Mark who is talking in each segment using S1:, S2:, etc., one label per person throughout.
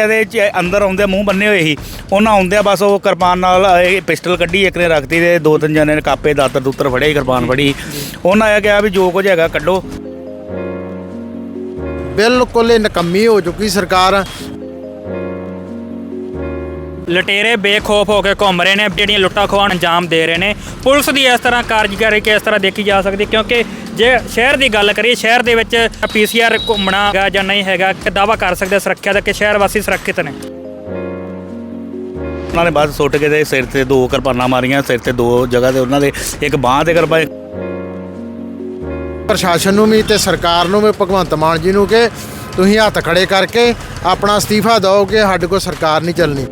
S1: ਇਹਦੇ ਚ ਅੰਦਰ ਆਉਂਦੇ ਮੂੰਹ ਬੰਨੇ ਹੋਏ ਸੀ। ਉਹਨਾਂ ਆਉਂਦਿਆਂ ਬਸ ਉਹ ਕਿਰਪਾਨ ਨਾਲ ਇਹ ਪਿਸਟਲ ਕੱਢੀ, ਇੱਕ ਨੇ ਰੱਖਤੀ ਤੇ ਦੋ ਤਿੰਨ ਜਣੇ ਨੇ ਕਾਪੇ, ਦਾਤਰ ਦੂਤਰ ਫੜੇ ਕਿਰਪਾਨ ਫੜੀ। ਉਹਨਾਂ ਇਹ ਕਿਹਾ ਵੀ ਜੋ ਕੁਝ ਹੈਗਾ ਕੱਢੋ।
S2: ਬਿਲਕੁਲ ਇਹ ਨਕੰਮੀ ਹੋ ਚੁੱਕੀ ਸਰਕਾਰ।
S3: ਲਟੇਰੇ ਬੇਖੌਫ ਹੋ ਕੇ ਘੁੰਮ ਰਹੇ ਨੇ ਜਿਹੜੀਆਂ ਲੁੱਟਾਂ ਖੋਹਾਂ ਨੂੰ ਅੰਜਾਮ ਦੇ ਰਹੇ ਨੇ। ਪੁਲਿਸ ਦੀ ਇਸ ਤਰ੍ਹਾਂ ਕਾਰਜਕਾਰੀ ਕਿਸ ਤਰ੍ਹਾਂ ਦੇਖੀ ਜਾ ਸਕਦੀ ਕਿਉਂਕਿ ਜੇ ਸ਼ਹਿਰ ਦੀ ਗੱਲ ਕਰੀਏ ਸ਼ਹਿਰ ਦੇ ਵਿੱਚ ਪੀਸੀਆਰ ਘੁੰਮਣਾ ਹੈਗਾ ਜਾਂ ਨਹੀਂ ਹੈਗਾ ਕਿ ਦਾਵਾ ਕਰ ਸਕਦੇ ਸੁਰੱਖਿਆ ਦਾ ਕਿ ਸ਼ਹਿਰ ਵਾਸੀ ਸੁਰੱਖਿਅਤ ਨੇ।
S1: ਉਹਨਾਂ ਨੇ ਬਸ ਸੁੱਟ ਕੇ ਤੇ ਸਿਰ ਤੇ ਦੋ ਕਿਰਪਾਨਾਂ ਮਾਰੀਆਂ ਸਿਰ ਤੇ ਦੋ ਜਗ੍ਹਾ ਤੇ ਉਹਨਾਂ ਦੇ ਇੱਕ ਬਾਹ ਤੇ ਕਿਰਪਾ
S2: ਪ੍ਰਸ਼ਾਸਨ ਨੂੰ ਵੀ ਤੇ ਸਰਕਾਰ ਨੂੰ ਵੀ ਭਗਵੰਤ ਮਾਨ ਜੀ ਨੂੰ ਕਿ ਤੁਸੀਂ ਹੱਥ ਖੜੇ ਕਰਕੇ ਆਪਣਾ ਅਸਤੀਫਾ ਦਿਓ ਕਿ ਸਾਡੇ ਕੋਲ ਸਰਕਾਰ ਨਹੀਂ ਚੱਲਣੀ।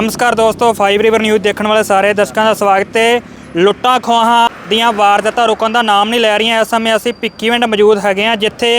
S3: ਨਮਸਕਾਰ ਦੋਸਤੋ 5 ਰਿਵਰ ਨਿਊਜ਼ ਦੇਖਣ ਵਾਲੇ ਸਾਰੇ ਦਰਸ਼ਕਾਂ ਦਾ ਸਵਾਗਤ ਹੈ। ਲੁੱਟਾਂ ਖੋਹਾਂ ਦੀਆਂ ਵਾਰਦਾਤਾਂ ਰੁਕਣ ਦਾ ਨਾਮ ਨਹੀਂ ਲੈ ਰਹੀਆਂ। ਇਸ ਸਮੇਂ ਅਸੀਂ ਭਿੱਖੀਵਿੰਡ ਮੌਜੂਦ ਹੈਗੇ ਹਾਂ, ਜਿੱਥੇ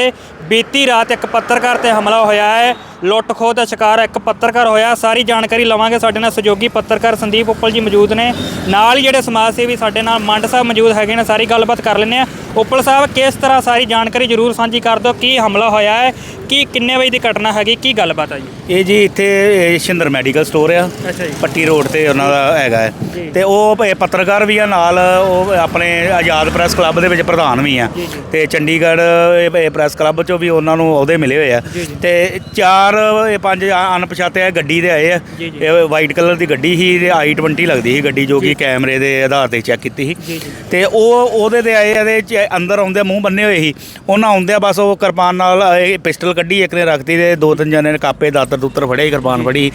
S3: ਬੀਤੀ ਰਾਤ ਇੱਕ ਪੱਤਰਕਾਰ ਤੇ ਹਮਲਾ ਹੋਇਆ ਹੈ। ਲੁੱਟ ਖੋਹ ਦਾ ਸ਼ਿਕਾਰ ਇੱਕ ਪੱਤਰਕਾਰ ਹੋਇਆ। ਸਾਰੀ ਜਾਣਕਾਰੀ ਲਵਾਂਗੇ। ਸਾਡੇ ਨਾਲ ਸਹਿਯੋਗੀ ਪੱਤਰਕਾਰ ਸੰਦੀਪ ਉੱਪਲ ਜੀ ਮੌਜੂਦ ਨੇ। ਨਾਲ ਹੀ ਜਿਹੜੇ ਸਮਾਜ ਸੇਵੀ ਸਾਡੇ ਨਾਲ ਮੰਡ ਸਾਹਿਬ ਮੌਜੂਦ ਹੈਗੇ ਨੇ ਸਾਰੀ ਗੱਲਬਾਤ ਕਰ ਲੈਂਦੇ ਆ ਉੱਪਲ ਸਾਹਿਬ ਕਿਸ ਤਰ੍ਹਾਂ ਸਾਰੀ ਜਾਣਕਾਰੀ ਜ਼ਰੂਰ ਸਾਂਝੀ ਕਰ ਦਿਓ। ਕੀ ਹਮਲਾ ਹੋਇਆ ਹੈ? ਕੀ ਕਿੰਨੇ ਵਜੇ ਦੀ ਘਟਨਾ ਹੈਗੀ? ਕੀ ਗੱਲਬਾਤ ਹੈ ਜੀ?
S1: ਇਹ ਜੀ ਇੱਥੇ ਸ਼ਿੰਦਰ ਮੈਡੀਕਲ ਸਟੋਰ ਆ।
S3: ਅੱਛਾ ਜੀ।
S1: ਪੱਟੀ ਰੋਡ ਤੇ ਉਹਨਾਂ ਦਾ ਹੈਗਾ ਹੈ। ਤੇ ਉਹ ਪੱਤਰਕਾਰ ਵੀ ਆ ਨਾਲ ਉਹ ਆਪਣੇ ਆਜ਼ਾਦ ਪ੍ਰੈਸ ਕਲੱਬ ਦੇ ਵਿੱਚ ਪ੍ਰਧਾਨ ਵੀ ਆ। ਤੇ ਚੰਡੀਗੜ੍ਹ ਪ੍ਰੈਸ ਕਲੱਬ ਚੋਂ ਵੀ ਉਹਨਾਂ ਨੂੰ ਅਹੁਦੇ ਮਿਲੇ ਹੋਏ ਆ। ਤੇ ਚਾਰ ਇਹ ਪੰਜ ਅਣਪਛਾਤੇ ਆ ਗੱਡੀ ਦੇ ਆਏ ਆ। ਇਹ ਵਾਈਟ ਕਲਰ ਦੀ ਗੱਡੀ ਸੀ ਤੇ i20 ਲੱਗਦੀ ਸੀ ਗੱਡੀ ਜੋ ਕਿ ਕੈਮਰੇ ਦੇ ਆਧਾਰ ਤੇ ਚੈੱਕ ਕੀਤੀ ਸੀ। ਤੇ ਉਹ ਉਹਦੇ ਤੇ ਆਏ ਇਹਦੇ ਅੰਦਰ ਆਉਂਦੇ ਮੂੰਹ ਬੰਨੇ ਹੋਏ ਸੀ। ਉਹਨਾਂ ਆਉਂਦਿਆਂ ਬਸ ਉਹ ਕਿਰਪਾਨ ਨਾਲ ਇਹ ਪਿਸਟਲ ਕੱਢੀ ਇੱਕ ਨੇ ਰੱਖਤੀ ਤੇ ਦੋ ਤਿੰਨ ਜਣੇ ਨੇ ਕਾਪੇ ਦਾਤਰ ਦੂਤਰ ਫੜੇ ਕਿਰਪਾਨ ਫੜੀ।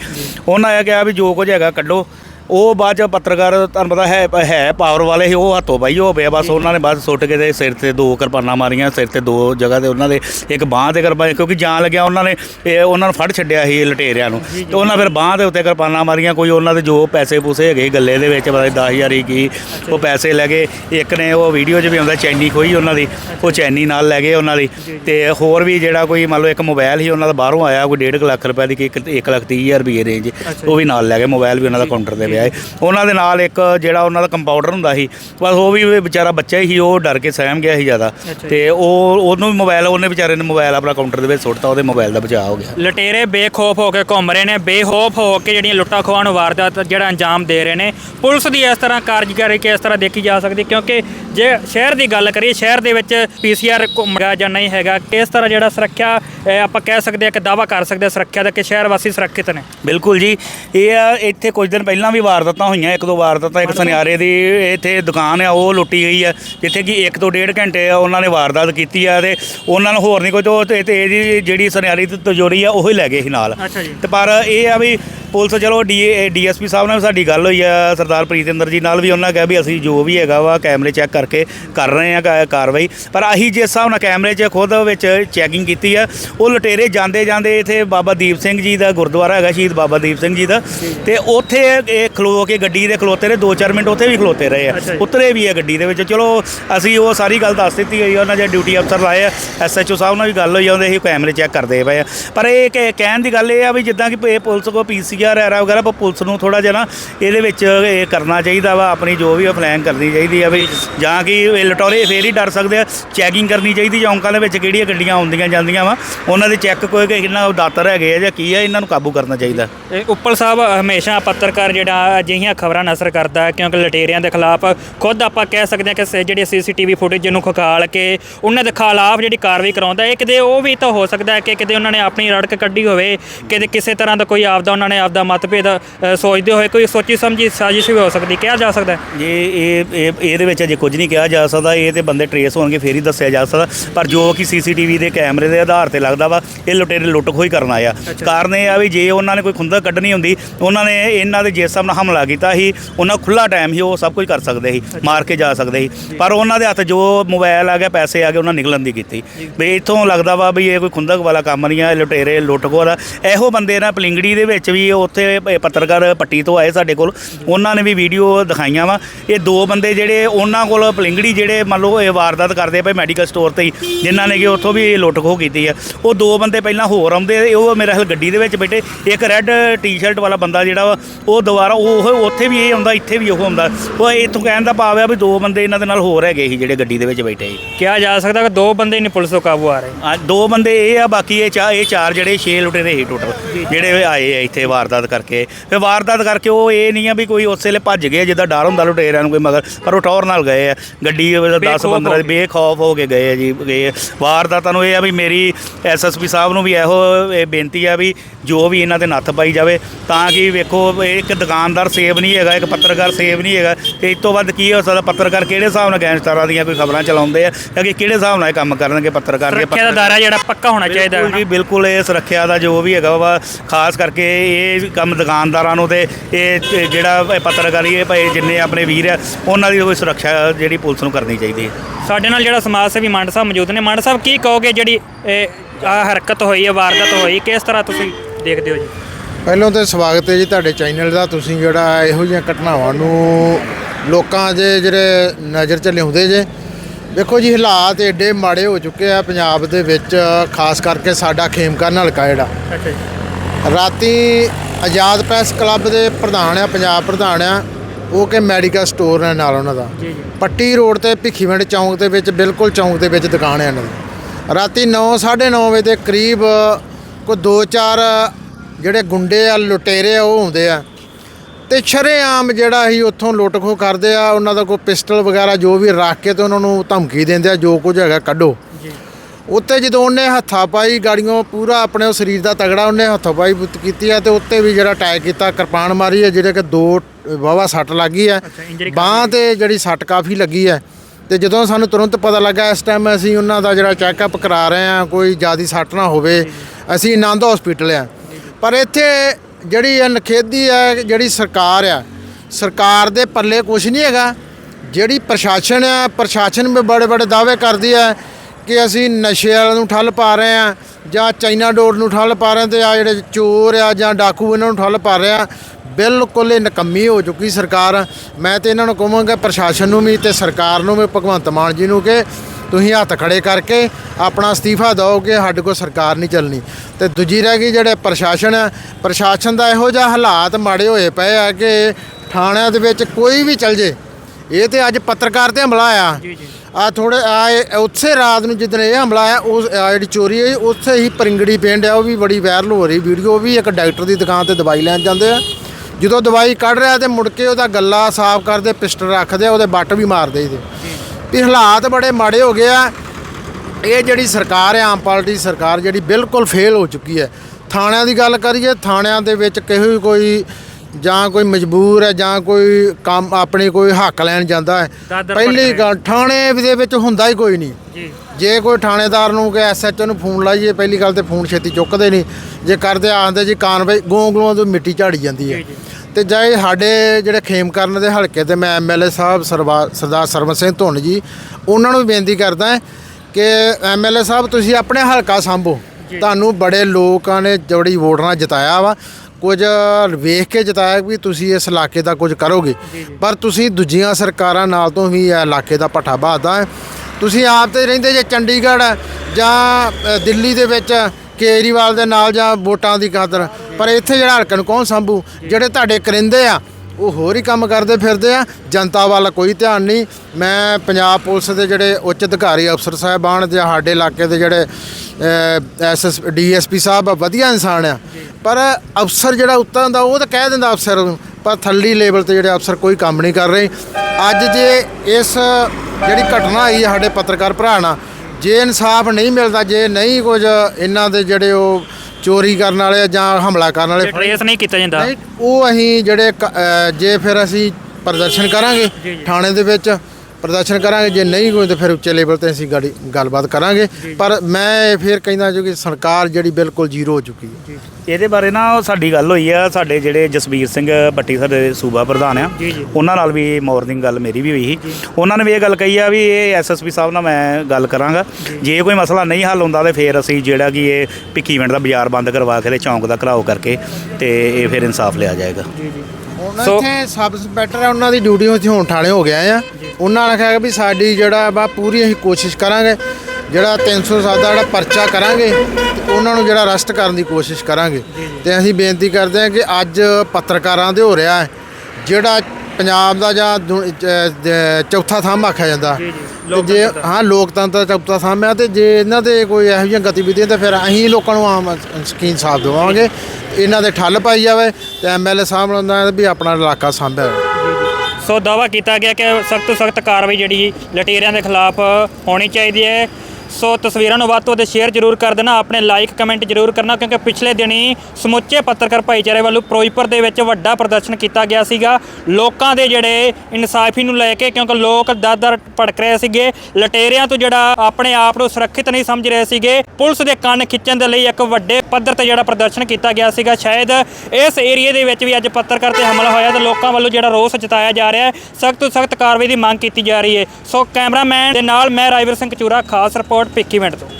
S1: ਉਹਨਾਂ ਆ ਕਿਹਾ ਵੀ ਜੋ ਕੁਝ ਹੈਗਾ ਕੱਢੋ। ਉਹ ਬਾਅਦ ਚ ਪੱਤਰਕਾਰ ਤੁਹਾਨੂੰ ਪਤਾ ਹੈ ਹੈ ਪਾਵਰ ਵਾਲੇ ਸੀ ਉਹ ਹੱਥੋਂ ਬਾਈ ਹੋ ਪਿਆ ਬਸ ਉਹਨਾਂ ਨੇ ਬਸ ਸੁੱਟ ਕੇ ਤੇ ਸਿਰ ਤੇ ਦੋ ਕਿਰਪਾਨਾਂ ਮਾਰੀਆਂ ਸਿਰ ਤੇ ਦੋ ਜਗ੍ਹਾ ਤੇ ਉਹਨਾਂ ਦੇ ਇੱਕ ਬਾਹ ਤੇ ਕਿਰਪਾਨ ਕਿਉਂਕਿ ਜਾਣ ਲੱਗਿਆ ਉਹਨਾਂ ਨੇ ਇਹ ਉਹਨਾਂ ਨੂੰ ਫੜ ਛੱਡਿਆ ਸੀ ਲਟੇਰਿਆਂ ਨੂੰ। ਤੇ ਉਹਨਾਂ ਫਿਰ ਬਾਹ ਦੇ ਉੱਤੇ ਕਿਰਪਾਨਾਂ ਮਾਰੀਆਂ ਕੋਈ ਉਹਨਾਂ ਦੇ ਜੋ ਪੈਸੇ ਪੂਸੇ ਹੈਗੇ ਗੱਲੇ ਦੇ ਵਿੱਚ ਪਤਾ 10000 ਹੀ ਕੀ ਉਹ ਪੈਸੇ ਲੈ ਗਏ ਇੱਕ ਨੇ ਉਹ ਵੀਡੀਓ 'ਚ ਵੀ ਆਉਂਦਾ ਚੈਨੀ ਖੋਈ ਉਹਨਾਂ ਦੀ ਉਹ ਚੈਨੀ ਨਾਲ ਲੈ ਗਏ ਉਹਨਾਂ ਦੀ। ਤੇ ਹੋਰ ਵੀ ਜਿਹੜਾ ਕੋਈ ਮੰਨ ਲਓ ਇੱਕ ਮੋਬਾਈਲ ਸੀ ਉਹਨਾਂ ਦਾ ਬਾਹਰੋਂ ਆਇਆ ਕੋਈ 1.5 ਲੱਖ ਰੁਪਏ ਦੀ ਕਿ 1 ਲੱਖ 30 ਹਜ਼ਾਰ ਰੁਪਏ ਰੇਂਜ ਉਹ ਵੀ ਨਾਲ ਲੈ ਗਏ ਮੋਬਾਈਲ ਵੀ ਉਹਨਾਂ ਦਾ ਕਾਊਂਟਰ ਤੇ ਪਿਆ ਹੈ ਉਹਨਾਂ ਦੇ ਨਾਲ ਇੱਕ ਜਿਹੜਾ ਉਹਨਾਂ ਦਾ ਕੰਪਾਊਂਡਰ ਹੁੰਦਾ ਸੀ ਬਸ ਉਹ ਵੀ ਵਿਚਾਰਾ ਬੱਚਾ ਹੀ ਸੀ ਉਹ ਡਰ ਕੇ ਸਹਿਮ ਗਿਆ ਸੀ ਜ਼ਿਆਦਾ। ਤੇ ਉਹ ਉਹਨੂੰ ਵੀ ਮੋਬਾਈਲ ਉਹਨੇ ਵਿਚਾਰੇ ਨੇ ਮੋਬਾਈਲ ਆਪਣਾ ਕਾਊਂਟਰ ਦੇ ਵਿੱਚ ਸੁੱਟਤਾ ਉਹਦੇ ਮੋਬਾਈਲ ਦਾ ਬਚਾਅ ਹੋ ਗਿਆ।
S3: ਲਟੇਰੇ ਬੇਖੌਫ ਹੋ ਕੇ ਘੁੰਮ ਰਹੇ ਨੇ ਬੇਖੌਫ ਹੋ ਕੇ ਜਿਹੜੀਆਂ ਲੁੱਟਾਂ ਖੋਹਾਂ ਨੂੰ ਵਾਰਦਾਤ ਜਿਹੜਾ ਅੰਜਾਮ ਦੇ ਰਹੇ ਨੇ ਪੁਲਿਸ ਦੀ ਇਸ ਤਰ੍ਹਾਂ ਕਾਰਜਕਾਰੀ ਕਿਸ ਤਰ੍ਹਾਂ ਦੇਖੀ ਜਾ ਸਕਦੀ ਕਿਉਂਕਿ ਜੇ ਸ਼ਹਿਰ ਦੀ ਗੱਲ ਕਰੀਏ ਸ਼ਹਿਰ ਦੇ ਵਿੱਚ ਪੀਸੀਆਰ ਘੁੰਮਗਾ ਜਾਂ ਨਹੀਂ ਹੈਗਾ ਕਿਸ ਤਰ੍ਹਾਂ ਜਿਹੜਾ ਸੁਰੱਖਿਆ ਆਪਾਂ ਕਹਿ ਸਕਦੇ ਹਾਂ ਕਿ ਦਾਵਾ ਕਰ ਸਕਦੇ ਹਾਂ ਸੁਰੱਖਿਆ ਦਾ ਕਿ ਸ਼ਹਿਰ ਵਾਸੀ ਸੁਰੱਖਿਅਤ ਨੇ।
S1: ਬਿਲਕੁਲ ਜੀ ਇਹ ਆ ਇੱਥੇ ਕੁਝ ਦਿਨ ਪਹਿਲਾਂ ਵੀ ਵਾਰਦਾਤਾਂ ਹੋਈਆਂ ਇੱਕ ਦੋ ਵਾਰਦਾਤਾਂ ਇੱਕ ਸੁਨਿਆਰੇ ਦੀ ਇੱਥੇ ਦੁਕਾਨ ਆ ਉਹ ਲੁੱਟੀ ਗਈ ਆ ਜਿੱਥੇ ਕਿ ਇੱਕ ਤੋਂ ਡੇਢ ਘੰਟੇ ਆ ਉਹਨਾਂ ਨੇ ਵਾਰਦਾਤ ਕੀਤੀ ਆ ਤੇ ਉਹਨਾਂ ਨੂੰ ਹੋਰ ਨਹੀਂ ਕੁਝ ਉਹ ਤੇ ਤੇ ਇਹਦੀ ਜਿਹੜੀ ਸੁਨਿਆਰੀ ਦੀ ਤਜੋਰੀ ਆ ਉਹ ਹੀ ਲੈ ਗਏ ਸੀ ਨਾਲ।
S3: ਅੱਛਾ ਜੀ।
S1: ਤੇ ਪਰ ਇਹ ਆ ਵੀ ਪੁਲਿਸ ਚਲੋ ਡੀ ਡੀਐਸਪੀ ਸਾਹਿਬ ਨਾਲ ਸਾਡੀ ਗੱਲ ਹੋਈ ਆ ਸਰਦਾਰ ਪ੍ਰੀਤਿੰਦਰ ਜੀ ਨਾਲ ਵੀ ਉਹਨਾਂ ਕਿਹਾ ਵੀ ਅਸੀਂ ਜੋ ਵੀ ਹੈਗਾ ਵਾ ਕੈਮਰੇ ਚੈੱਕ ਕਰਕੇ ਕਰ ਰਹੇ ਆ ਕਾ- ਕਾਰਵਾਈ। ਪਰ ਅਸੀਂ ਜਿਸ ਹਿਸਾਬ ਨਾਲ ਕੈਮਰੇ 'ਚ ਖੁਦ ਵਿੱਚ ਚੈਕਿੰਗ ਕੀਤੀ ਆ ਉਹ ਲੁਟੇਰੇ ਜਾਂਦੇ ਜਾਂਦੇ ਇੱਥੇ ਬਾਬਾ ਦੀਪ ਸਿੰਘ ਜੀ ਦਾ ਗੁਰਦੁਆਰਾ ਹੈਗਾ ਸ਼ਹੀਦ ਬਾਬਾ ਦੀਪ ਸਿੰਘ ਜੀ ਦਾ। ਤੇ ਉੱਥੇ ਇਹ ਖਲੋ ਕੇ ਗੱਡੀ ਦੇ ਖਲੋਤੇ ਰਹੇ 2-4 ਮਿੰਟ ਉੱਥੇ ਵੀ ਖਲੋਤੇ ਰਹੇ ਆ। ਉਤਰੇ ਵੀ ਆ ਗੱਡੀ ਦੇ ਵਿੱਚ। ਚਲੋ ਅਸੀਂ ਉਹ ਸਾਰੀ ਗੱਲ ਦੱਸ ਦਿੱਤੀ ਹੋਈ ਉਹਨਾਂ ਦੇ ਡਿਊਟੀ ਅਫਸਰ ਲਾਏ ਆ ਐਸਐਚਓ ਸਾਹਿਬ ਨਾਲ ਵੀ ਗੱਲ ਹੋਈ ਆ ਉਹਦੇ ਅਸੀਂ ਕੈਮਰੇ ਚੈੱਕ ਕਰਦੇ ਪਏ ਆ। ਪਰ ਇਹ ਕਹਿਣ ਦੀ ਗੱਲ ਇਹ ਆ ਵੀ ਜਿੱਦਾਂ ਕਿ ਇਹ ਪੁਲਿਸ ਕੋ ਪੀਸੀਆਰ ਐਰਾ ਵਗੈਰਾ ਪਰ ਪੁਲਿਸ ਨੂੰ ਥੋੜਾ ਜਿਹਾ ਨਾ ਇਹਦੇ ਵਿੱਚ ਇਹ ਕਰਨਾ ਚਾਹੀਦਾ ਵਾ ਆਪਣੀ ਜੋ ਵੀ ਪਲਾਨ ਕਰਨੀ ਚਾਹੀਦੀ ਆ ਵੀ ਜਾਂ ਕਿ ਇਹ ਲਟੋਰੇ ਫੇਰ ਹੀ ਡਰ ਸਕਦੇ ਆ ਚੈਕਿੰਗ ਕਰਨੀ ਚਾਹੀਦੀ ਚੌਂਕਾਂ ਦੇ ਵਿੱਚ ਕਿਹੜੀਆਂ ਗੱਡੀਆਂ ਆਉਂਦੀਆਂ ਜਾਂਦੀਆਂ ਵਾ ਉਹਨਾਂ ਦੇ ਚੈੱਕ ਕੋਈ ਕਿੰਨਾ ਦਾਤਰ ਹੈਗੇ ਆ ਜਾਂ ਕੀ ਆ ਇਹਨਾਂ ਨੂੰ ਕਾਬੂ ਕਰਨਾ ਚਾਹੀਦਾ।
S3: ਇਹ ਉੱਪਲ ਸਾਹਿਬ ਹਮੇਸ਼ਾ ਪੱਤਰਕਾਰ ਜਿਹੜਾ ਅਜਿਹੀਆਂ ਖਬਰਾਂ ਨਸ਼ਰ ਕਰਦਾ ਹੈ ਕਿਉਂਕਿ ਲਟੇਰਿਆਂ ਦੇ ਖਿਲਾਫ ਖੁਦ ਆਪਾਂ ਕਹਿ ਸਕਦੇ ਹਾਂ ਕਿ ਸ- ਜਿਹੜੀ ਸੀਸੀਟੀਵੀ ਫੁਟੇਜ ਨੂੰ ਖਕਾਲ ਕੇ ਉਹਨਾਂ ਦੇ ਖਿਲਾਫ ਜਿਹੜੀ ਕਾਰਵਾਈ ਕਰਾਉਂਦਾ ਹੈ ਕਿਤੇ ਉਹ ਵੀ ਤਾਂ ਹੋ ਸਕਦਾ ਹੈ ਕਿ ਕਿਤੇ ਉਹਨਾਂ ਨੇ ਆਪਣੀ ਰੜਕ ਕੱਢੀ ਹੋਵੇ ਕਿਤੇ ਕਿਸੇ ਤਰ੍ਹਾਂ ਦਾ ਕੋਈ ਆਪਦਾ ਉਹਨਾਂ ਨੇ ਆਪਦਾ ਮਤਭੇਦ ਅ, ਸੋਚਦੇ ਹੋਏ ਕੋਈ ਸੋਚੀ ਸਮਝੀ ਸਾਜ਼ਿਸ਼ ਵੀ ਹੋ ਸਕਦੀ ਕਿਹਾ ਜਾ ਸਕਦਾ ਹੈ।
S1: ਜੇ ਇਹ ਇਹ ਇਹਦੇ ਵਿੱਚ ਅਜੇ ਕੁਝ ਨਹੀਂ ਕਿਹਾ ਜਾ ਸਕਦਾ ਇਹ ਤੇ ਬੰਦੇ ਟਰੇਸ ਹੋਣਗੇ ਫੇਰ ਹੀ ਦੱਸਿਆ ਜਾ ਸਕਦਾ ਪਰ ਜੋ ਕਿ ਸੀਸੀਟੀਵੀ ਦੇ ਕੈਮਰੇ ਦੇ ਆਧਾਰ ਤੇ ਲੱਗਦਾ ਵਾ ਇਹ ਲੁਟੇਰੇ ਲੁੱਟ ਖੋਈ ਕਰਨ ਆਇਆ ਕਾਰਨ ਇਹ ਆ ਵੀ ਜੇ ਉਹਨਾਂ ਨੇ ਕੋਈ ਖੁੰਦਕ ਕੱਢਣੀ ਹੁੰਦੀ ਉਹਨਾਂ ਨੇ ਇਹਨਾਂ ਦੇ ਜਿਸ ਹਿਸਾਬ ਨਾਲ ਹਮਲਾ ਕੀਤਾ ਸੀ ਉਹਨਾਂ ਖੁੱਲਾ ਟਾਈਮ ਸੀ ਉਹ ਸਭ ਕੁਝ ਕਰ ਸਕਦੇ ਸੀ ਮਾਰ ਕੇ ਜਾ ਸਕਦੇ ਸੀ। ਪਰ ਉਹਨਾਂ ਦੇ ਹੱਥ ਜੋ ਮੋਬਾਈਲ ਆ ਗਿਆ ਪੈਸੇ ਆ ਗਏ ਉਹਨਾਂ ਨਿਕਲਣ ਦੀ ਕੀਤੀ। ਵੀ ਇੱਥੋਂ ਲੱਗਦਾ ਵਾ ਵੀ ਇਹ ਕੋਈ ਖੁੰਦਕ ਵਾਲਾ ਕੰਮ ਨਹੀਂ ਆ ਲੁਟੇਰੇ ਲੁੱਟ ਖੋਹ ਦਾ ਇਹੋ ਬੰਦੇ ਨਾ ਪਲਿੰਗੜੀ ਦੇ ਵਿੱਚ ਵੀ ਉੱਥੇ ਪੱਤਰਕਾਰ ਪੱਟੀ ਤੋਂ ਆਏ ਸਾਡੇ ਕੋਲ। ਉਹਨਾਂ ਨੇ ਵੀ ਵੀਡੀਓ ਦਿਖਾਈਆਂ ਵਾ। ਇਹ ਦੋ ਬੰਦੇ ਜਿਹੜੇ ਉਹਨਾਂ ਕੋਲ ਪਲਿੰਗੜੀ ਜਿਹੜੇ ਮੰਨ ਲਓ ਇਹ ਵਾਰਦਾਤ ਕਰਦੇ ਪਏ ਮੈਡੀਕਲ ਸਟੋਰ ਤੇ ਹੀ ਜਿਨ੍ਹਾਂ ਨੇ ਕਿ ਉੱਥੋਂ ਵੀ ਲੁੱਟ ਖੋਹ ਕੀਤੀ ਆ। ਉਹ ਦੋ ਬੰਦੇ ਪਹਿਲਾਂ ਹੋਰ ਆਉਂਦੇ ਉਹ ਮੇਰੇ ਖਿਆਲ ਗੱਡੀ ਦੇ ਵਿੱਚ ਬੈਠੇ। ਇੱਕ ਰੈੱਡ ਟੀ-ਸ਼ਰਟ ਵਾਲਾ ਬੰਦਾ ਜਿਹੜਾ ਵਾ ਉਹ ਦੁਬਾਰਾ ਉਹ ਉੱਥੇ ਵੀ ਇਹ ਹੁੰਦਾ ਇੱਥੇ ਵੀ ਉਹ ਹੁੰਦਾ। ਉਹ ਇੱਥੋਂ ਕਹਿਣ ਦਾ ਭਾਵ ਹੈ ਵੀ ਦੋ ਬੰਦੇ ਇਹਨਾਂ ਦੇ ਨਾਲ ਹੋਰ ਹੈਗੇ ਸੀ ਜਿਹੜੇ ਗੱਡੀ ਦੇ ਵਿੱਚ ਬੈਠੇ ਸੀ।
S3: ਕਿਹਾ ਜਾ ਸਕਦਾ ਕਿ ਦੋ ਬੰਦੇ ਨਹੀਂ ਪੁਲਿਸ ਤੋਂ ਕਾਬੂ ਆ ਰਹੇ।
S1: ਆ ਦੋ ਬੰਦੇ ਇਹ ਆ ਬਾਕੀ ਇਹ ਚਾ ਇਹ ਚਾਰ ਜਿਹੜੇ ਛੇ ਲੁਟੇਰੇ ਸੀ ਟੋਟਲ ਜਿਹੜੇ ਆਏ ਆ ਇੱਥੇ ਵਾਰਦਾਤ ਕਰਕੇ। ਤੇ ਵਾਰਦਾਤ ਕਰਕੇ ਉਹ ਇਹ ਨਹੀਂ ਆ ਵੀ ਕੋਈ ਉਸੇ ਵੇਲੇ ਭੱਜ ਗਏ ਜਿੱਦਾਂ ਡਰ ਹੁੰਦਾ ਲੁਟੇਰਿਆਂ ਨੂੰ ਕੋਈ ਮਗਰ ਪਰ ਉਹ ਟੌਰ ਨਾਲ ਗਏ ਆ। ਗੱਡੀ 10
S3: ਬੇਖੌਫ ਹੋ
S1: 15
S3: ਗਏ।
S1: ਬੇਖੌਫ ਹੋ ਕੇ ਗਏ ਆ ਜੀ ਗਏ ਆ। ਵਾਰਦਾਤਾਂ ਨੂੰ ਇਹ ਆ ਵੀ ਮੇਰੀ ਐਸਐਸਪੀ ਸਾਹਿਬ ਨੂੰ ਵੀ ਇਹੋ ਇਹ ਬੇਨਤੀ ਆ ਵੀ ਜੋ ਵੀ ਇਹਨਾਂ ਦੇ ਨੱਥ ਪਾਈ ਜਾਵੇ ਤਾਂ ਕਿ ਵੇਖੋ ਇੱਕ ਦੁਕਾਨਦਾਰ ਸੇਵ ਨਹੀਂ ਹੈਗਾ ਇੱਕ ਪੱਤਰਕਾਰ ਸੇਵ ਨਹੀਂ ਹੈਗਾ ਤੇ ਇਸ ਤੋਂ ਵੱਧ ਕੀ ਹੋ ਸਕਦਾ ਪੱਤਰਕਾਰ ਕਿਹੜੇ ਹਿਸਾਬ ਨਾਲ ਗੈਂਗਸਟਰਾਂ ਦੀਆਂ ਕੋਈ ਖਬਰਾਂ ਚਲਾਉਂਦੇ ਆ ਕਿ ਕਿਹੜੇ ਹਿਸਾਬ ਨਾਲ ਇਹ ਕੰਮ ਕਰਨਗੇ ਪੱਤਰਕਾਰ ਦੇ
S3: ਸੁਰੱਖਿਆ ਦਾ ਦਾਇਰਾ ਜਿਹੜਾ ਪੱਕਾ ਹੋਣਾ ਚਾਹੀਦਾ
S1: ਬਿਲਕੁਲ
S3: ਹੈ
S1: ਜੀ ਬਿਲਕੁਲ ਇਹ ਸੁਰੱਖਿਆ ਦਾ ਜੋ ਵੀ ਹੈਗਾ ਵਾ ਖਾਸ ਕਰਕੇ ਇਹ ਕੰਮ ਦੁਕਾਨਦਾਰਾਂ ਨੂੰ ਤੇ ਇਹ ਜਿਹੜਾ ਪੱਤਰਕਾਰੀ ਇਹ ਭਾਈ ਜਿੰਨੇ ਆਪਣੇ ਵੀਰ ਆ ਉਹਨਾਂ ਦੀ ਕੋਈ ਸੁਰੱਖਿਆ ਜਿਹੜੀ ਪੁਲਿਸ ਨੂੰ ਕਰਨੀ ਚਾਹੀਦੀ ਹੈ।
S3: ਸਾਡੇ ਨਾਲ ਜਿਹੜਾ ਸਮਾਜ ਸੇਵੀ ਮੰਡ ਸਾਹਿਬ ਮੌਜੂਦ ਨੇ ਮੰਡ ਸਾਹਿਬ ਕੀ ਕਹੋਗੇ ਜਿਹੜੀ ਇਹ ਆਹ ਹਰਕਤ ਹੋਈ ਹੈ ਵਾਰਦਾਤ ਹੋਈ ਕਿਸ ਤਰ੍ਹਾਂ ਤੁਸੀਂ ਦੇਖਦੇ ਹੋ ਜੀ?
S2: ਪਹਿਲਾਂ ਤਾਂ ਸਵਾਗਤ ਹੈ ਜੀ ਤੁਹਾਡੇ ਚੈਨਲ ਦਾ। ਤੁਸੀਂ ਜਿਹੜਾ ਇਹੋ ਜਿਹੀਆਂ ਘਟਨਾਵਾਂ ਨੂੰ ਲੋਕਾਂ ਦੇ ਜਿਹੜੇ ਨਜ਼ਰ 'ਚ ਲਿਆਉਂਦੇ ਜੇ। ਦੇਖੋ ਜੀ ਹਾਲਾਤ ਏਡੇ ਮਾੜੇ ਹੋ ਚੁੱਕੇ ਆ ਪੰਜਾਬ ਦੇ ਵਿੱਚ ਖਾਸ ਕਰਕੇ ਸਾਡਾ ਖੇਮਕਰਨ ਹਲਕਾ ਜਿਹੜਾ। ਰਾਤੀ ਆਜ਼ਾਦ ਪ੍ਰੈਸ ਕਲੱਬ ਦੇ ਪ੍ਰਧਾਨ ਆ ਪੰਜਾਬ ਪ੍ਰਧਾਨ ਆ ਉਹ ਕਿ ਮੈਡੀਕਲ ਸਟੋਰ ਹੈ ਨਾਲ ਉਹਨਾਂ ਦਾ। ਪੱਟੀ ਰੋਡ ਤੇ ਭਿੱਖੀਵਿੰਡ ਚੌਂਕ ਦੇ ਵਿੱਚ ਬਿਲਕੁਲ ਚੌਂਕ ਦੇ ਵਿੱਚ ਦੁਕਾਨ ਹੈ ਇਹਨਾਂ ਦੀ। ਰਾਤੀ 9:30 ਵਜੇ ਦੇ ਕਰੀਬ ਕੋਈ 2-4 ਜਿਹੜੇ ਗੁੰਡੇ ਆ ਲੁਟੇਰੇ ਆ ਉਹ ਹੁੰਦੇ ਆ। ਤੇ ਸ਼ਰੇਆਮ ਜਿਹੜਾ ਅਸੀਂ ਉੱਥੋਂ ਲੁੱਟ ਖੋ ਕਰਦੇ ਆ ਉਹਨਾਂ ਦਾ ਕੋਈ ਪਿਸਟਲ ਵਗੈਰਾ ਜੋ ਵੀ ਰੱਖ ਕੇ ਤੇ ਉਹਨਾਂ ਨੂੰ ਧਮਕੀ ਦਿੰਦੇ ਆ ਜੋ ਕੁਝ ਹੈਗਾ ਕੱਢੋ।
S3: ਜੀ।
S2: ਉੱਤੇ ਜਦੋਂ ਉਹਨੇ ਹੱਥਾ ਪਾਈ ਗਾੜੀਆਂ ਪੂਰਾ ਆਪਣੇ ਉਹ ਸਰੀਰ ਦਾ ਤਗੜਾ ਉਹਨੇ ਹੱਥਾ ਪਾਈ ਬੁੱਤ ਕੀਤੀ ਆ ਤੇ ਉੱਤੇ ਵੀ ਜਿਹੜਾ ਅਟੈਕ ਕੀਤਾ ਕਿਰਪਾਨ ਮਾਰੀ ਹੈ ਜਿਹੜੇ ਕਿ ਦੋ ਵਾਵਾ ਸੱਟ ਲੱਗੀ ਹੈ ਬਾਂਹ ਤੇ ਜਿਹੜੀ ਸੱਟ ਕਾਫੀ ਲੱਗੀ ਹੈ ਤੇ ਜਦੋਂ ਸਾਨੂੰ ਤੁਰੰਤ ਪਤਾ ਲੱਗਾ ਇਸ ਟਾਈਮ ਅਸੀਂ ਉਹਨਾਂ ਦਾ ਜਿਹੜਾ ਚੈੱਕਅਪ ਕਰਾ ਰਹੇ ਹਾਂ ਕੋਈ ਜ਼ਿਆਦੀ ਸੱਟ ਨਾ ਹੋਵੇ ਅਸੀਂ ਆਨੰਦ ਹਸਪੀਟਲ ਆ। ਪਰ ਇੱਥੇ ਜਿਹੜੀ ਇਹ ਨਖੇਦੀ ਹੈ, ਜਿਹੜੀ ਸਰਕਾਰ ਆ, ਸਰਕਾਰ ਦੇ ਪੱਲੇ ਕੁਝ ਨਹੀਂ ਹੈਗਾ। ਜਿਹੜੀ ਪ੍ਰਸ਼ਾਸਨ ਆ, ਪ੍ਰਸ਼ਾਸਨ ਵੀ ਬੜੇ ਬੜੇ ਦਾਅਵੇ ਕਰਦੀ ਹੈ ਕਿ ਅਸੀਂ ਨਸ਼ੇ ਵਾਲਿਆਂ ਨੂੰ ਠੱਲ ਪਾ ਰਹੇ ਆ ਜਾਂ ਚਾਈਨਾ ਡੋਰ ਨੂੰ ਠੱਲ ਪਾ ਰਹੇ ਤੇ ਆ ਜਿਹੜੇ ਚੋਰ ਆ ਜਾਂ ਡਾਕੂ ਇਹਨਾਂ ਨੂੰ ਠੱਲ ਪਾ ਰਹੇ ਆ ਬਿਲਕੁਲ ਇਹ ਨਕੰਮੀ ਹੋ ਚੁੱਕੀ ਸਰਕਾਰ। ਮੈਂ ਤੇ ਇਹਨਾਂ ਨੂੰ ਕਹਾਂਗਾ ਪ੍ਰਸ਼ਾਸਨ ਨੂੰ ਵੀ ਤੇ ਸਰਕਾਰ ਨੂੰ ਵੀ, ਭਗਵੰਤ ਮਾਨ ਜੀ ਨੂੰ ਕਿ ਤੁਸੀਂ ਹੱਥ ਖੜੇ ਕਰਕੇ ਆਪਣਾ ਅਸਤੀਫਾ ਦਿਓ ਕਿ ਸਾਡੇ ਕੋਲ ਸਰਕਾਰ ਨਹੀਂ ਚੱਲਣੀ। ਤੇ ਦੂਜੀ ਰਹਿ ਗਈ ਜਿਹੜੇ ਪ੍ਰਸ਼ਾਸਨ ਹੈ ਪ੍ਰਸ਼ਾਸਨ ਦਾ ਇਹੋ ਜਿਹਾ ਹਾਲਾਤ ਮਾੜੇ ਹੋਏ ਪਏ ਆ ਕਿ ਥਾਣਿਆਂ ਦੇ ਵਿੱਚ ਕੋਈ ਵੀ ਚੱਲ ਜੇ। ਇਹ ਤੇ ਅੱਜ ਪੱਤਰਕਾਰ ਤੇ ਹਮਲਾ ਆ। ਆ ਥੋੜੇ ਆ ਉਸੇ ਰਾਤ ਨੂੰ ਜਿੱਦਣ ਇਹ ਹਮਲਾ ਆਇਆ ਉਸ ਜਿਹੜੀ ਚੋਰੀ ਹੈ ਉੱਥੇ ਹੀ ਪਰਿੰਗੜੀ ਪਿੰਡ ਆ ਉਹ ਵੀ ਬੜੀ ਵਾਇਰਲ ਹੋ ਰਹੀ ਵੀਡੀਓ ਉਹ ਵੀ ਇੱਕ ਡਾਕਟਰ ਦੀ ਦੁਕਾਨ ਤੇ ਦਵਾਈ ਲੈਣ ਜਾਂਦੇ ਆ। ਜਦੋਂ ਦਵਾਈ ਕੱਢ ਰਿਹਾ ਤੇ ਮੁੜ ਕੇ ਉਹਦਾ ਗੱਲਾ ਸਾਫ਼ ਕਰਦੇ ਪਿਸਟਲ ਰੱਖਦੇ ਆ ਉਹਦੇ ਬੱਟ ਵੀ ਮਾਰਦੇ ਇਹਦੇ। ਵੀ ਹਾਲਾਤ ਬੜੇ ਮਾੜੇ ਹੋ ਗਏ ਆ। ਇਹ ਜਿਹੜੀ ਸਰਕਾਰ ਹੈ ਆਮ ਪਾਰਟੀ ਸਰਕਾਰ ਜਿਹੜੀ ਬਿਲਕੁਲ ਫੇਲ ਹੋ ਚੁੱਕੀ ਹੈ। ਥਾਣਿਆਂ ਦੀ ਗੱਲ ਕਰੀਏ ਥਾਣਿਆਂ ਦੇ ਵਿੱਚ ਵੀ ਕੋਈ ਜਾਂ ਕੋਈ ਮਜਬੂਰ ਹੈ ਜਾਂ ਕੋਈ ਕੰਮ ਆਪਣੀ ਕੋਈ ਹੱਕ ਲੈਣ ਜਾਂਦਾ ਹੈ। ਪਹਿਲੀ ਗੱਲ ਥਾਣੇ ਦੇ ਵਿੱਚ ਹੁੰਦਾ ਹੀ ਕੋਈ ਨਹੀਂ।
S3: ਜੀ।
S2: ਜੇ ਕੋਈ ਥਾਣੇਦਾਰ ਨੂੰ ਕਿ ਐਸਐਚਓ ਨੂੰ ਫੋਨ ਲਾਈਏ ਪਹਿਲੀ ਗੱਲ ਤੇ ਫੋਨ ਛੇਤੀ ਚੁੱਕਦੇ ਨਹੀਂ। ਜੇ ਕਰਦੇ ਆਂਦੇ ਜੀ ਕਾਰਵਾਈ ਗੋਂਗਲੋਂ ਤੋਂ ਮਿੱਟੀ ਝਾੜੀ ਜਾਂਦੀ ਹੈ। ਤੇ ਜੇ ਸਾਡੇ ਜਿਹੜੇ ਖੇਮ ਕਰਨ ਦੇ ਹਲਕੇ ਤੇ ਮੈਂ ਐਮਐਲਏ ਸਾਹਿਬ ਸਰਦਾਰ ਸਰਵਨ ਸਿੰਘ ਧੁੰਨ ਜੀ ਉਹਨਾਂ ਨੂੰ ਵੀ ਬੇਨਤੀ ਕਰਦਾ ਹਾਂ ਕਿ ਐਮਐਲਏ ਸਾਹਿਬ ਤੁਸੀਂ ਆਪਣੇ ਹਲਕਾ ਸੰਭੋ। ਤੁਹਾਨੂੰ ਬੜੇ ਲੋਕਾਂ ਨੇ ਜੋੜੀ ਵੋਟ ਨਾਲ ਜਿਤਾਇਆ ਵਾ ਕੁਝ ਵੇਖ ਕੇ ਜਿਤਾਇਆ ਵੀ ਤੁਸੀਂ ਇਸ ਇਲਾਕੇ ਦਾ ਕੁਝ ਕਰੋਗੇ। ਪਰ ਤੁਸੀਂ ਦੂਜੀਆਂ ਸਰਕਾਰਾਂ ਨਾਲ ਤੋਂ ਵੀ ਇਹ ਇਲਾਕੇ ਦਾ ਪੱਠਾ ਬਾਦਾ ਹੈ। ਤੁਸੀਂ ਆਪ ਤੇ ਰਹਿੰਦੇ ਜੇ ਚੰਡੀਗੜ੍ਹ ਜਾਂ ਦਿੱਲੀ ਦੇ ਵਿੱਚ ਕੇਜਰੀਵਾਲ ਦੇ ਨਾਲ ਜਾਂ ਵੋਟਾਂ ਦੀ ਖਾਤਰ। ਪਰ ਇੱਥੇ ਜਿਹੜਾ ਹਲਕਾ ਨੂੰ ਕੌਣ ਸੰਭੂ? ਜਿਹੜੇ ਤੁਹਾਡੇ ਕਰਿੰਦੇ ਆ ਉਹ ਹੋਰ ਹੀ ਕੰਮ ਕਰਦੇ ਫਿਰਦੇ ਆ। ਜਨਤਾ ਵੱਲ ਕੋਈ ਧਿਆਨ ਨਹੀਂ। ਮੈਂ ਪੰਜਾਬ ਪੁਲਿਸ ਦੇ ਜਿਹੜੇ ਉੱਚ ਅਧਿਕਾਰੀ ਅਫਸਰ ਸਾਹਿਬਾਨ ਜਾਂ ਸਾਡੇ ਇਲਾਕੇ ਦੇ ਜਿਹੜੇ ਐਸਐਸ ਡੀਐਸਪੀ ਸਾਹਿਬ ਆ, ਵਧੀਆ ਇਨਸਾਨ ਆ। ਪਰ ਅਫਸਰ ਜਿਹੜਾ ਉੱਤਾਂ ਹੁੰਦਾ ਉਹ ਤਾਂ ਕਹਿ ਦਿੰਦਾ ਅਫਸਰ ਪਰ ਥੱਲੀ ਲੈਵਲ ਤੇ ਜਿਹੜੇ ਅਫਸਰ ਕੋਈ ਕੰਮ ਨਹੀਂ ਕਰ ਰਹੇ। ਅੱਜ ਜੇ ਇਸ ਜਿਹੜੀ ਘਟਨਾ ਆਈ ਸਾਡੇ ਪੱਤਰਕਾਰ ਭਰਾ ਨਾਲ ਜੇ ਇਨਸਾਫ ਨਹੀਂ ਮਿਲਦਾ ਜੇ ਨਹੀਂ ਕੁਝ ਇਹਨਾਂ ਦੇ ਜਿਹੜੇ ਉਹ ਚੋਰੀ ਕਰਨ ਵਾਲੇ ਜਾਂ ਹਮਲਾ ਕਰਨ ਵਾਲੇ
S3: ਟ੍ਰੇਸ ਨਹੀਂ ਕੀਤਾ ਜਾਂਦਾ
S2: ਨਹੀਂ, ਉਹ ਅਸੀਂ ਜਿਹੜੇ ਕ- ਅਹ ਜੇ ਫਿਰ ਅਸੀਂ ਪ੍ਰਦਰਸ਼ਨ ਕਰਾਂਗੇ। ਥਾਣੇ ਦੇ ਵਿੱਚ ਪ੍ਰਦਰਸ਼ਨ ਕਰਾਂਗੇ ਜੇ ਨਹੀਂ ਕੋਈ ਤਾਂ ਫਿਰ ਉੱਚੇ ਲੈਵਲ ਤੇ ਅਸੀਂ ਗਾੜੀ ਗੱਲਬਾਤ ਕਰਾਂਗੇ। ਪਰ ਮੈਂ ਇਹ ਫਿਰ ਕਹਿੰਦਾ ਜੋ ਕਿ ਸਰਕਾਰ ਜਿਹੜੀ ਬਿਲਕੁਲ ਜ਼ੀਰੋ ਹੋ ਚੁੱਕੀ ਹੈ।
S1: ਇਹਦੇ ਬਾਰੇ ਨਾ ਉਹ ਸਾਡੀ ਗੱਲ ਹੋਈ ਆ ਸਾਡੇ ਜਿਹੜੇ ਜਸਵੀਰ ਸਿੰਘ ਬੱਟੀ ਸਾਡੇ ਸੂਬਾ ਪ੍ਰਧਾਨ ਆ। ਉਹਨਾਂ ਨਾਲ ਵੀ ਮਾਰਨਿੰਗ ਗੱਲ ਮੇਰੀ ਵੀ ਹੋਈ ਸੀ। ਉਹਨਾਂ ਨੇ ਵੀ ਇਹ ਗੱਲ ਕਹੀ ਆ ਵੀ ਇਹ ਐਸਐਸਪੀ ਸਾਹਿਬ ਨਾਲ ਮੈਂ ਗੱਲ ਕਰਾਂਗਾ। ਜੇ। ਕੋਈ ਮਸਲਾ ਨਹੀਂ ਹੱਲ ਹੁੰਦਾ ਤੇ ਫਿਰ ਅਸੀਂ ਜਿਹੜਾ ਕਿ ਇਹ ਭਿੱਖੀਵਿੰਡ ਦਾ ਬਾਜ਼ਾਰ ਬੰਦ ਕਰਵਾ ਕੇ ਤੇ ਚੌਂਕ ਦਾ ਘਰਾਓ ਕਰਕੇ ਤੇ ਇਹ ਫਿਰ ਇਨਸਾਫ ਲਿਆ ਜਾਏਗਾ।
S2: ਹੁਣ
S3: ਸੋ-
S2: ਇੱਥੇ ਸਬ ਇੰਸਪੈਕਟਰ ਆ ਉਹਨਾਂ ਦੀ ਡਿਊਟੀ ਉੱਥੇ ਹੁਣ ਥਾਣੇ ਹੋ ਗਿਆ ਆ। ਉਹਨਾਂ ਨੇ ਕਿਹਾ ਵੀ ਸਾਡੀ ਜਿਹੜਾ ਵਾ ਪੂਰੀ ਅਸੀਂ ਕੋਸ਼ਿਸ਼ ਕਰਾਂਗੇ ਜਿਹੜਾ 307 ਦਾ ਜਿਹੜਾ ਪਰਚਾ ਕਰਾਂਗੇ ਤੇ ਉਹਨਾਂ ਨੂੰ ਜਿਹੜਾ ਅਰੈਸਟ ਕਰਨ ਦੀ ਕੋਸ਼ਿਸ਼ ਕਰਾਂਗੇ। ਤੇ ਅਸੀਂ ਬੇਨਤੀ ਕਰਦੇ ਹਾਂ ਕਿ ਅੱਜ ਪੱਤਰਕਾਰਾਂ ਦੇ ਹੋ ਰਿਹਾ ਹੈ ਜਿਹੜਾ ਪੰਜਾਬ ਦਾ ਜਾਂ ਚੌਥਾ ਥੰਮ ਆਖਿਆ ਜਾਂਦਾ। ਤੇ ਜੇ ਹਾਂ ਲੋਕਤੰਤਰ ਦਾ ਚੌਥਾ ਥੰਮ ਆ ਤੇ ਜੇ ਇਹਨਾਂ ਦੇ ਕੋਈ ਇਹੋ ਜਿਹੀਆਂ ਗਤੀਵਿਧੀਆਂ ਤੇ ਫਿਰ ਅਸੀਂ ਲੋਕਾਂ ਨੂੰ ਆਮ ਸਕੀਨ ਸਾਫ਼ ਦੇਵਾਂਗੇ। ਇਹਨਾਂ ਦੇ ਠੱਲ ਪਾਈ ਜਾਵੇ ਤੇ ਐਮਐਲਏ ਸਾਹਿਬ ਨੂੰ ਵੀ ਆਪਣਾ ਇਲਾਕਾ ਸਾਂਭਿਆ।
S3: ਸੋ ਦਾਵਾ ਕੀਤਾ ਗਿਆ ਕਿ ਸਖਤ ਤੋਂ ਸਖਤ ਕਾਰਵਾਈ ਜਿਹੜੀ ਲਟੇਰਿਆਂ ਦੇ ਖਿਲਾਫ ਹੋਣੀ ਚਾਹੀਦੀ ਹੈ। ਸੋ ਤਸਵੀਰਾਂ ਨੂੰ ਵੱਧ ਤੋਂ ਵੱਧ ਸ਼ੇਅਰ ਜ਼ਰੂਰ ਕਰ ਦੇਣਾ, ਆਪਣੇ ਲਾਈਕ ਕਮੈਂਟ ਜ਼ਰੂਰ ਕਰਨਾ, ਕਿਉਂਕਿ ਪਿਛਲੇ ਦਿਨੀ ਸਮੁੱਚੇ ਪੱਤਰਕਾਰ ਭਾਈਚਾਰੇ ਵੱਲੋਂ ਫਿਰੋਜ਼ਪੁਰ ਦੇ ਵਿੱਚ ਵੱਡਾ ਪ੍ਰਦਰਸ਼ਨ ਕੀਤਾ ਗਿਆ ਸੀਗਾ। ਲੋਕਾਂ ਦੇ ਜਿਹੜੇ ਇਨਸਾਫੀ ਨੂੰ ਲੈ ਕੇ, ਕਿਉਂਕਿ ਲੋਕ ਦਰ-ਦਰ ਭੜਕ ਰਹੇ ਸੀਗੇ, ਲਟੇਰਿਆਂ ਤੋਂ ਜਿਹੜਾ ਆਪਣੇ ਆਪ ਨੂੰ ਸੁਰੱਖਿਅਤ ਨਹੀਂ ਸਮਝ ਰਹੇ ਸੀਗੇ, ਪੁਲਿਸ ਦੇ ਕੰਨ ਖਿੱਚਣ ਦੇ ਲਈ ਇੱਕ ਵੱਡੇ ਪੱਧਰ ਤੇ ਜਿਹੜਾ ਪ੍ਰਦਰਸ਼ਨ ਕੀਤਾ ਗਿਆ ਸੀਗਾ। ਸ਼ਾਇਦ ਇਸ ਏਰੀਏ ਦੇ ਵਿੱਚ ਵੀ ਅੱਜ ਪੱਤਰਕਾਰ ਤੇ ਹਮਲਾ ਹੋਇਆ ਤੇ ਲੋਕਾਂ ਵੱਲੋਂ ਜਿਹੜਾ ਰੋਸ ਜਤਾਇਆ ਜਾ ਰਿਹਾ ਹੈ, ਸਖਤ ਤੋਂ ਸਖਤ ਕਾਰਵਾਈ ਦੀ ਮੰਗ ਕੀਤੀ ਜਾ ਰਹੀ ਹੈ। ਸੋ ਕੈਮਰਾਮੈਨ ਦੇ ਨਾਲ ਮੈਂ ਰਾਜਵਰ ਸਿੰਘ ਕਚੂਰਾ ਖਾਸ ਰਿਪੋਰਟ ਭਿੱਖੀਵਿੰਡ ਤੋਂ।